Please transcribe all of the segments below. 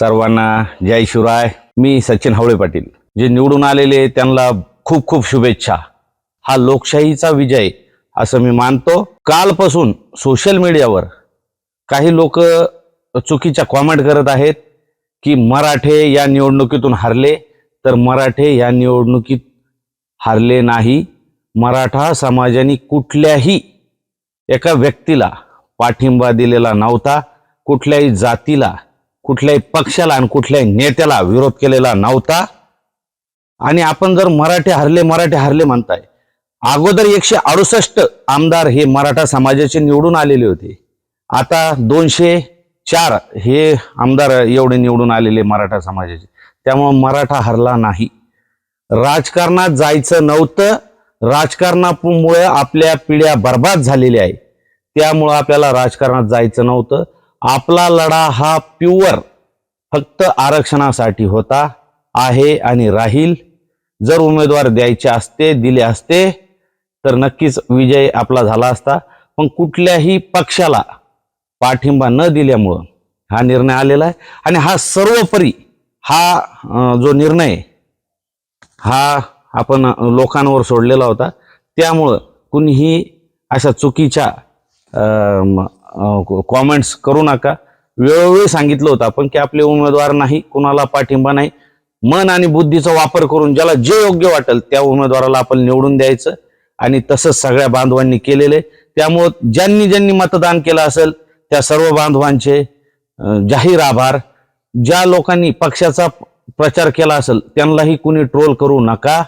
सर्वांना जय शिवराय. मी सचिन हावळे पाटील. जे निवडून आलेले त्यांना खूप खूप शुभेच्छा. हा लोकशाहीचा विजय असं मी मानतो. कालपासून सोशल मीडियावर काही लोक चुकीच्या कॉमेंट करत आहेत की मराठे या निवडणुकीतून हरले. तर मराठे या निवडणुकीत हरले नाही. मराठा समाजाने कुठल्याही एका व्यक्तीला पाठिंबा दिलेला नव्हता. कुठल्याही जातीला कुठल्याही पक्षाला आणि कुठल्याही नेत्याला विरोध केलेला नव्हता. आणि आपण जर मराठे हरले मराठे हरले म्हणताय अगोदर एकशे अडुसष्ट आमदार हे मराठा समाजाचे निवडून आलेले होते. आता दोनशे चार हे आमदार एवढे निवडून आलेले मराठा समाजाचे. त्यामुळं मराठा हरला नाही. राजकारणात जायचं नव्हतं. राजकारणामुळे आपल्या पिढ्या बर्बाद झालेल्या आहे त्यामुळं आपल्याला राजकारणात जायचं नव्हतं. आपला लढा हा प्युअर फक्त आरक्षणासाठी होता आहे आणि राहील. जर उमेदवार द्यायचे असते दिले असते तर नक्कीच विजय आपला झाला असता. पण कुठल्याही पक्षाला पाठिंबा न दिल्यामुळं हा निर्णय आलेला आहे. आणि हा सर्वोपरी हा जो निर्णय आहे, हा आपण लोकांवर सोडलेला होता. त्यामुळं कुणीही अशा चुकीच्या कॉमेंट्स करू नका. वेळोवेळी सांगितलं होतं आपण की आपले उमेदवार नाही कुणाला पाठिंबा नाही. मन आणि बुद्धीचा वापर करून ज्याला जे योग्य वाटेल त्या उमेदवाराला आपण निवडून द्यायचं. आणि तसंच सगळ्या बांधवांनी केलेले त्यामुळं ज्यांनी ज्यांनी मतदान केलं असेल त्या सर्व बांधवांचे जाहीर आभार. ज्या लोकांनी पक्षाचा प्रचार केला असेल त्यांनाही कुणी ट्रोल करू नका.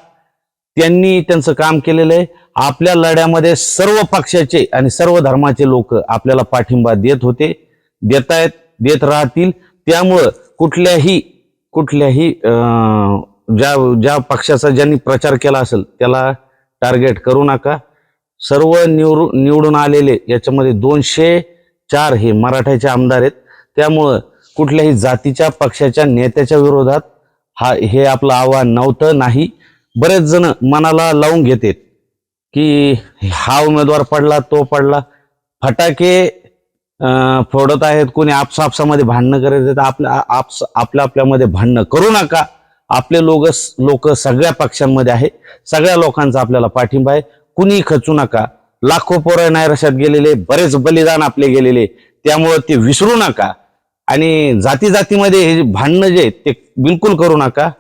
त्यांनी त्यांचं काम केलेलं आहे. आपल्या लढ्यामध्ये सर्व पक्षाचे आणि सर्व धर्माचे लोक आपल्याला पाठिंबा देत होते. देत आहेत देत राहतील. त्यामुळं कुठल्याही कुठल्याही ज्या ज्या पक्षाचा ज्यांनी प्रचार केला असेल त्याला टार्गेट करू नका. सर्व निवडू निवडून आलेले याच्यामध्ये दोनशे चार हे मराठ्याचे आमदार आहेत. त्यामुळं कुठल्याही जातीच्या पक्षाच्या नेत्याच्या विरोधात हा हे आपलं आव्हान नव्हतं नाही. बरेच जण मनाला लावून घेतात की हा उमेदवार पडला तो पडला. फटाके फोडत आहेत कोणी आपसापसामध्ये भांडणं करत आहेत आपल्या आपस आपल्या आपल्यामध्ये भांडणं करू नका. आपले लोक लोक सगळ्या पक्षांमध्ये आहे सगळ्या लोकांचा आपल्याला पाठिंबा आहे. कुणी खचू नका. लाखो पोरं नायरशात गेलेले बरेच बलिदान आपले गेलेले त्यामुळं ते विसरू नका. आणि जाती जातीमध्ये हे जे भांडणं जे ते बिलकुल करू नका.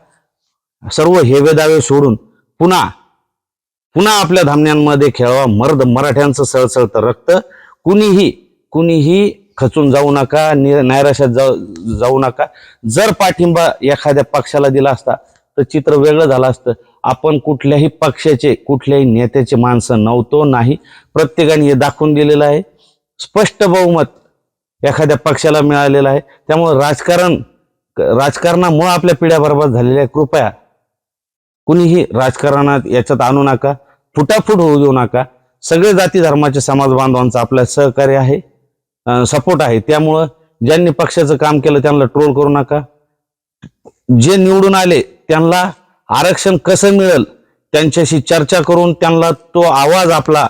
सर्व हेवेदावे सोडून पुन्हा पुन्हा आपल्या धामण्यांमध्ये खेळावा. मर्द मराठ्यांचं सळसळतं रक्त. कुणीही कुणीही खचून जाऊ नका नि नैराश्यात जाऊ जाऊ नका. जर पाठिंबा एखाद्या पक्षाला दिला असता तर चित्र वेगळं झालं असतं. आपण कुठल्याही पक्षाचे कुठल्याही नेत्याचे माणसं नव्हतो नाही. प्रत्येकाने हे दाखवून दिलेलं आहे. स्पष्ट बहुमत एखाद्या पक्षाला मिळालेलं आहे. त्यामुळे राजकारण राजकारणामुळं आपल्या पिढ्या बर्बाद झालेल्या कृपया कुणीही राजकारणात याच्यात आणू नका फुटाफूट होऊ देऊ नका. सगळे जाती धर्माचे समाज बांधवांचं आपल्या सहकार्य आहे सपोर्ट आहे. त्यामुळं ज्यांनी पक्षाचं काम केलं त्यांना ट्रोल करू नका. जे निवडून आले त्यांना आरक्षण कसं मिळेल त्यांच्याशी चर्चा करून त्यांना तो आवाज आपला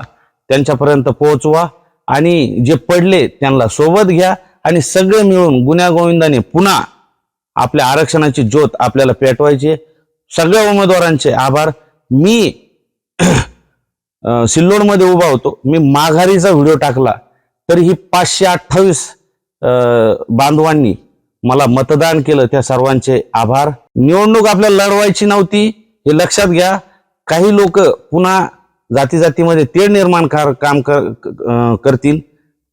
त्यांच्यापर्यंत पोहोचवा आणि जे पडले त्यांना सोबत घ्या आणि सगळे मिळून गुन्ह्यागोविंदाने पुन्हा आपल्या आरक्षणाची ज्योत आपल्याला पेटवायची आहे. सगळ्या उमेदवारांचे आभार. मी सिल्लोडमध्ये उभा होतो. मी माघारीचा व्हिडिओ टाकला तरी ही पाचशे अठ्ठावीस बांधवांनी मला मतदान केलं. त्या सर्वांचे आभार. निवडणूक आपल्याला लढवायची नव्हती हे लक्षात घ्या. काही लोक पुन्हा जाती जातीमध्ये तेढ निर्माण कर काम कर करतील.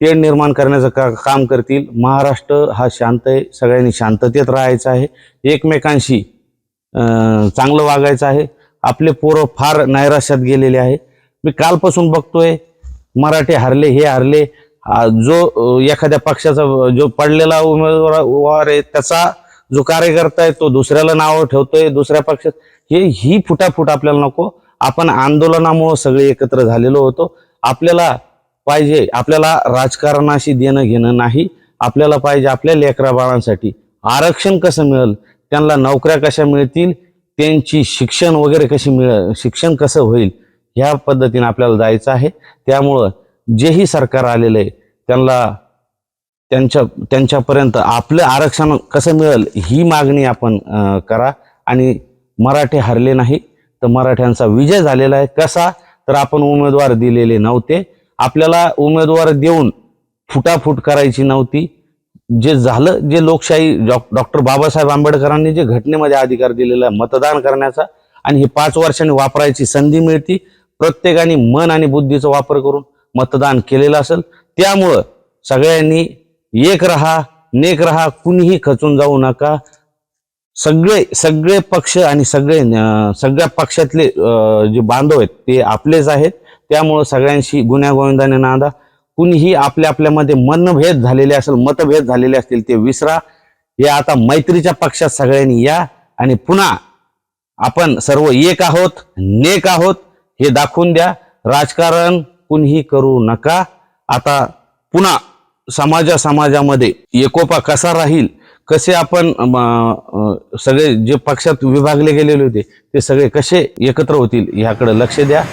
तेढ निर्माण करण्याचं का काम करतील. महाराष्ट्र हा शांत आहे. सगळ्यांनी शांततेत राहायचं आहे. एकमेकांशी चांगलं वागायचं आहे. आपले पोरं फार नैराश्यात गेलेले आहे. मी कालपासून बघतोय मराठे हरले हे हरले. जो एखाद्या पक्षाचा जो पडलेला उमेदवार आहे त्याचा जो कार्यकर्ता आहे तो दुसऱ्याला नाव ठेवतोय दुसऱ्या पक्षात. हे ही फुटाफूट आपल्याला नको. आपण आंदोलनामुळं सगळे एकत्र झालेलो होतो. आपल्याला पाहिजे आपल्याला राजकारणाशी देणं घेणं नाही. आपल्याला पाहिजे आपल्या लेकराबाळांसाठी. आरक्षण कसं मिळेल? त्यांना नोकऱ्या कशा मिळतील त्यांची शिक्षण वगैरे कशी मिळ शिक्षण कसं होईल ह्या पद्धतीने आपल्याला जायचं आहे. त्यामुळं जेही सरकार आलेलं आहे त्यांना त्यांच्या त्यांच्यापर्यंत आपलं आरक्षण कसं मिळेल ही मागणी आपण करा. आणि मराठे हरले नाही तर मराठ्यांचा विजय झालेला आहे. कसा? तर आपण उमेदवार दिलेले नव्हते. आपल्याला उमेदवार देऊन फुटाफूट करायची नव्हती. जे झालं जे लोकशाही डॉक्टर बाबासाहेब आंबेडकरांनी जे घटनेमध्ये अधिकार दिलेला आहे मतदान करण्याचा आणि हे पाच वर्षांनी वापरायची संधी मिळती प्रत्येकाने मन आणि बुद्धीचा वापर करून मतदान केलेलं असेल. त्यामुळं सगळ्यांनी एक रहा नेक रहा कुणीही खचून जाऊ नका. सगळे सगळे पक्ष आणि सगळे सगळ्या पक्षातले जे बांधव आहेत ते आपलेच आहेत. त्यामुळं सगळ्यांशी गुन्ह्या गोविंदाने नांदा. कुणीही आपल्या आपल्यामध्ये मनभेद झालेले असेल मतभेद झालेले असतील ते विसरा. हे आता मैत्रीच्या पक्षात सगळ्यांनी या आणि पुन्हा आपण सर्व एक आहोत नेक आहोत हे दाखवून द्या. राजकारण कुणीही करू नका. आता पुन्हा समाजा समाजामध्ये एकोपा कसा राहील कसे आपण सगळे जे पक्षात विभागले गेलेले होते ते सगळे कसे एकत्र होतील ह्याकडे लक्ष द्या.